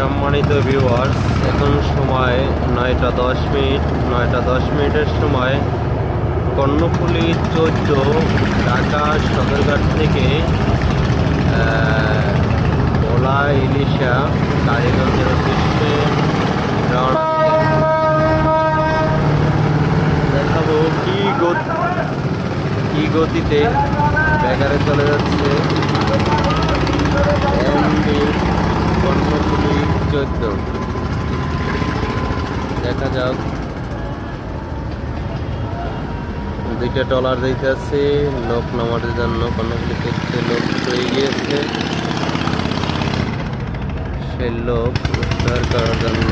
সম্মানিত ভিউয়ার্স এখন সময় নয়টা দশ মিনিট, নয়টা দশ মিনিটের সময় কর্ণফুলি চৌদ্দ, ঢাকা সদরঘাট থেকে ভোলা ইলিশা, কালীগঞ্জের কি গতিতে ব্যাগারে চলে যাচ্ছে। চোদ্দ। দেখা যাক। দুইটা টলার দিতে আছে, লোক নামার জন্য কর্ণফুলি চোদ্দে লোক হয়ে গিয়েছে। সেই লোক উদ্ধার করার জন্য